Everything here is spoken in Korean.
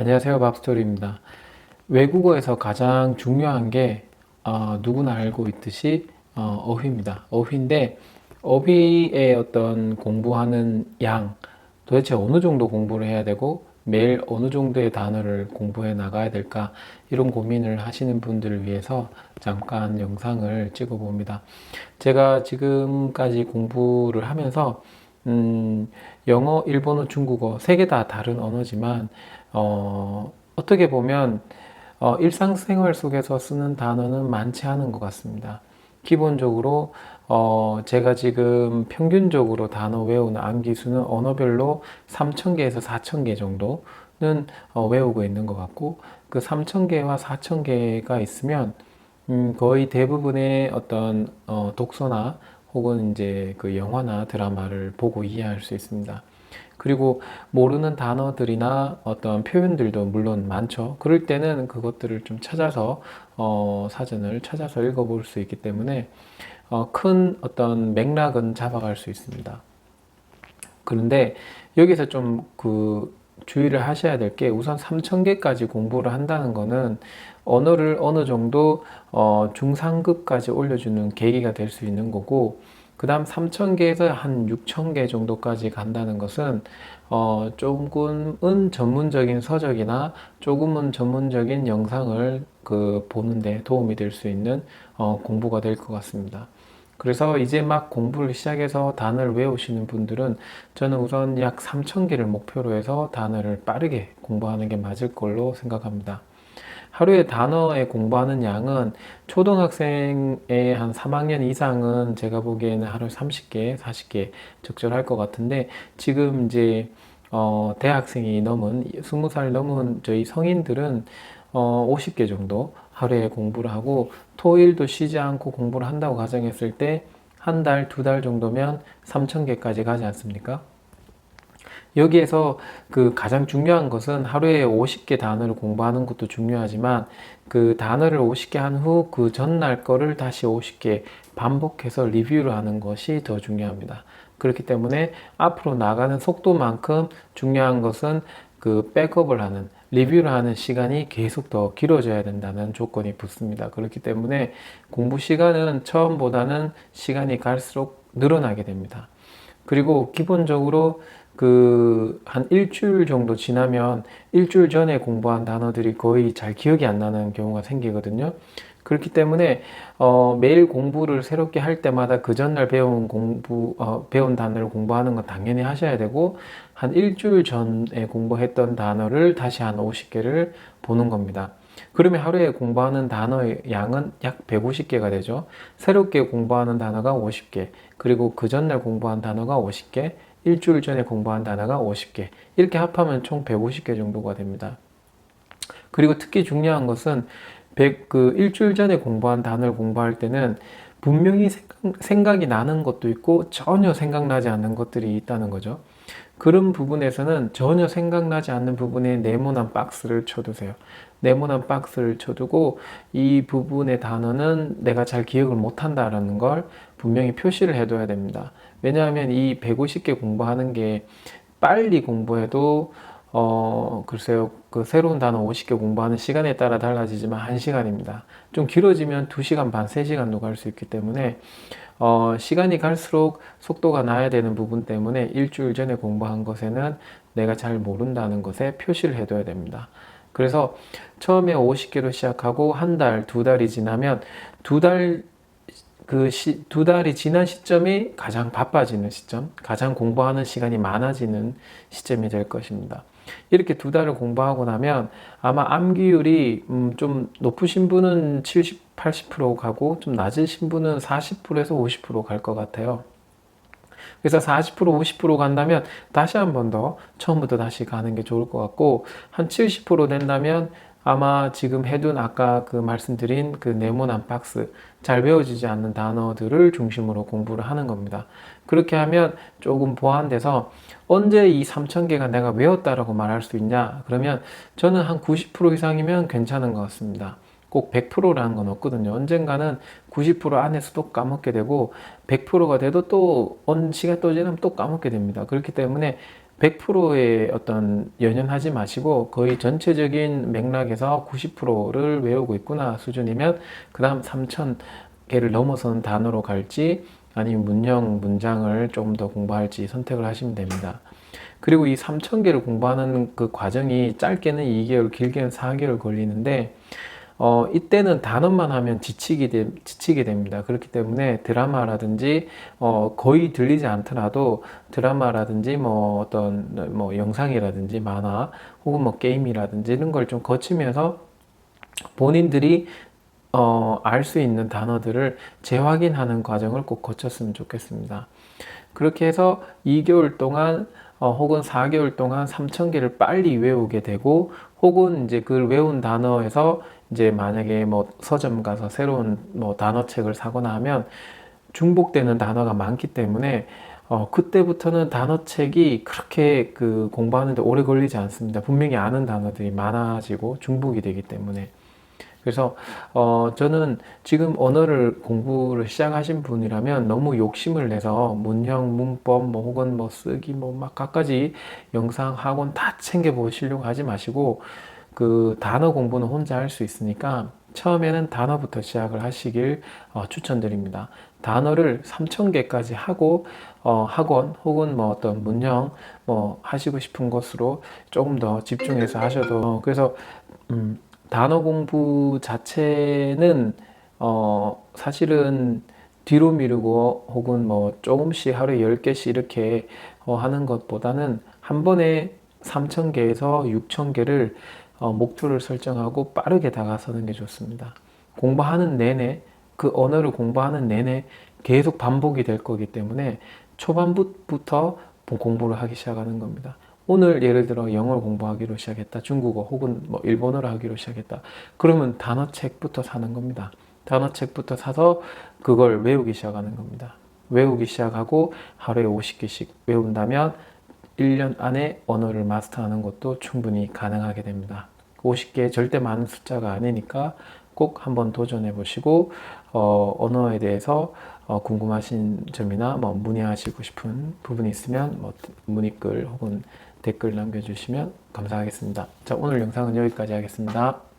안녕하세요. 밥스토리입니다. 외국어에서 가장 중요한 게 어, 누구나 알고 있듯이 어, 어휘입니다. 어휘인데 어휘의 어떤 공부하는 양 도대체 어느 정도 공부를 해야 되고 매일 어느 정도의 단어를 공부해 나가야 될까 이런 고민을 하시는 분들을 위해서 잠깐 영상을 찍어 봅니다. 제가 지금까지 공부를 하면서 음, 영어, 일본어, 중국어 세 개 다 다른 언어지만 어, 어떻게 보면 어, 일상생활 속에서 쓰는 단어는 많지 않은 것 같습니다. 기본적으로 어, 제가 지금 평균적으로 단어 외우는 암기수는 언어별로 3,000개에서 4,000개 정도는 어, 외우고 있는 것 같고 그 3,000개와 4,000개가 있으면 음, 거의 대부분의 어떤 어, 독서나 혹은 이제 그 영화나 드라마를 보고 이해할 수 있습니다. 그리고 모르는 단어들이나 어떤 표현들도 물론 많죠. 그럴 때는 그것들을 좀 찾아서 어, 사전을 찾아서 읽어볼 수 있기 때문에 어, 큰 어떤 맥락은 잡아갈 수 있습니다. 그런데 여기서 좀 그 주의를 하셔야 될 게 우선 3,000개까지 공부를 한다는 거는 언어를 어느 정도 어, 중상급까지 올려주는 계기가 될 수 있는 거고 그 다음 3,000개에서 한 6,000개 정도까지 간다는 것은 어, 조금은 전문적인 서적이나 조금은 전문적인 영상을 그 보는데 도움이 될 수 있는 어, 공부가 될 것 같습니다. 그래서 이제 막 공부를 시작해서 단어를 외우시는 분들은 저는 우선 약 3,000개를 목표로 해서 단어를 빠르게 공부하는 게 맞을 걸로 생각합니다. 하루에 단어에 공부하는 양은 초등학생의 한 3학년 이상은 제가 보기에는 하루에 30개, 40개 적절할 것 같은데 지금 이제 어, 대학생이 넘은 20살 넘은 저희 성인들은 어, 50개 정도 하루에 공부를 하고 토일도 쉬지 않고 공부를 한다고 가정했을 때 한 달, 두 달 정도면 3,000개까지 가지 않습니까? 여기에서 그 가장 중요한 것은 하루에 50개 단어를 공부하는 것도 중요하지만 그 단어를 50개 한 후 그 전날 거를 다시 50개 반복해서 리뷰를 하는 것이 더 중요합니다. 그렇기 때문에 앞으로 나가는 속도만큼 중요한 것은 그 백업을 하는 리뷰를 하는 시간이 계속 더 길어져야 된다는 조건이 붙습니다. 그렇기 때문에 공부 시간은 처음보다는 시간이 갈수록 늘어나게 됩니다. 그리고 기본적으로 그 한 일주일 정도 지나면 일주일 전에 공부한 단어들이 거의 잘 기억이 안 나는 경우가 생기거든요. 그렇기 때문에 어, 매일 공부를 새롭게 할 때마다 그 전날 배운 공부 어, 배운 단어를 공부하는 건 당연히 하셔야 되고 한 일주일 전에 공부했던 단어를 다시 한 50개를 보는 겁니다. 그러면 하루에 공부하는 단어의 양은 약 150개가 되죠. 새롭게 공부하는 단어가 50개, 그리고 그 전날 공부한 단어가 50개, 일주일 전에 공부한 단어가 50개. 이렇게 합하면 총 150개 정도가 됩니다. 그리고 특히 중요한 것은 100, 그 일주일 전에 공부한 단어를 공부할 때는 분명히 생각, 이 나는 것도 있고 전혀 생각나지 않는 것들이 있다는 거죠. 그런 부분에서는 전혀 생각나지 않는 부분에 네모난 박스를 쳐두세요. 네모난 박스를 쳐두고 이 부분의 단어는 내가 잘 기억을 못한다라는 걸 분명히 표시를 해둬야 됩니다. 왜냐하면 이 150개 공부하는 게 빨리 공부해도 어, 글쎄요, 그 새로운 단어 50개 공부하는 시간에 따라 달라지지만 1시간입니다. 좀 길어지면 2시간 반, 3시간도 갈 수 있기 때문에, 어, 시간이 갈수록 속도가 나야 되는 부분 때문에 일주일 전에 공부한 것에는 내가 잘 모른다는 것에 표시를 해둬야 됩니다. 그래서 처음에 50개로 시작하고 한 달, 두 달이 지나면 두 달, 그두 달이 지난 시점이 가장 바빠지는 시점, 가장 공부하는 시간이 많아지는 시점이 될 것입니다. 이렇게 두 달을 공부하고 나면 아마 암기율이 음, 좀 높으신 분은 70, 80% 가고 좀 낮으신 분은 40%에서 50%갈 것 같아요. 그래서 40% 50% 간다면 다시 한 번 더 처음부터 다시 가는 게 좋을 것 같고 한 70% 된다면 아마 지금 해둔 아까 그 말씀드린 그 네모난 박스 잘 외워지지 않는 단어들을 중심으로 공부를 하는 겁니다. 그렇게 하면 조금 보완돼서 언제 이 3,000개가 내가 외웠다라고 말할 수 있냐? 그러면 저는 한 90% 이상이면 괜찮은 것 같습니다. 꼭 100%라는 건 없거든요. 언젠가는 90% 안에서도 까먹게 되고 100%가 돼도 또언 시간 또 지나면 또 까먹게 됩니다. 그렇기 때문에 100%의 어떤 연연하지 마시고 거의 전체적인 맥락에서 90%를 외우고 있구나 수준이면 그 다음 3,000개를 넘어서는 단어로 갈지 아니면 문형, 문장을 조금 더 공부할지 선택을 하시면 됩니다. 그리고 이 3,000개를 공부하는 그 과정이 짧게는 2개월, 길게는 4개월 걸리는데 어, 이때는 단어만 하면 지치게, 되, 지치게 됩니다. 그렇기 때문에 드라마라든지, 어, 거의 들리지 않더라도 드라마라든지 뭐 어떤 뭐 영상이라든지 만화 혹은 뭐 게임이라든지 이런 걸 좀 거치면서 본인들이 어, 알 수 있는 단어들을 재확인하는 과정을 꼭 거쳤으면 좋겠습니다. 그렇게 해서 2개월 동안 어, 혹은 4개월 동안 3,000개를 빨리 외우게 되고 혹은 이제 그걸 외운 단어에서 이제 만약에 뭐 서점 가서 새로운 뭐 단어책을 사거나 하면 중복되는 단어가 많기 때문에 어, 그때부터는 단어책이 그렇게 그 공부하는데 오래 걸리지 않습니다. 분명히 아는 단어들이 많아지고 중복이 되기 때문에. 그래서 어, 저는 지금 언어를 공부를 시작하신 분이라면 너무 욕심을 내서 문형, 문법, 뭐 혹은 뭐 쓰기, 뭐막 각가지 영상, 학원 다 챙겨 보시려고 하지 마시고 그 단어 공부는 혼자 할 수 있으니까 처음에는 단어부터 시작을 하시길 어, 추천드립니다. 단어를 3,000개까지 하고 어, 학원 혹은 뭐 어떤 문형 뭐 하시고 싶은 것으로 조금 더 집중해서 하셔도 어, 그래서 음, 단어 공부 자체는 어, 사실은 뒤로 미루고 혹은 뭐 조금씩 하루에 10개씩 이렇게 어, 하는 것보다는 한 번에 3,000개에서 6,000개를 어, 목표를 설정하고 빠르게 다가서는 게 좋습니다. 공부하는 내내 그 언어를 공부하는 내내 계속 반복이 될 거기 때문에 초반부터 공부를 하기 시작하는 겁니다. 오늘 예를 들어 영어를 공부하기로 시작했다. 중국어 혹은 뭐 일본어를 하기로 시작했다. 그러면 단어책부터 사는 겁니다. 단어책부터 사서 그걸 외우기 시작하는 겁니다. 외우기 시작하고 하루에 50개씩 외운다면 1년 안에 언어를 마스터하는 것도 충분히 가능하게 됩니다. 50개 절대 많은 숫자가 아니니까 꼭 한번 도전해 보시고 어, 언어에 대해서 어, 궁금하신 점이나 뭐 문의하시고 싶은 부분이 있으면 뭐 문의글 혹은 댓글 남겨주시면 감사하겠습니다. 자 오늘 영상은 여기까지 하겠습니다.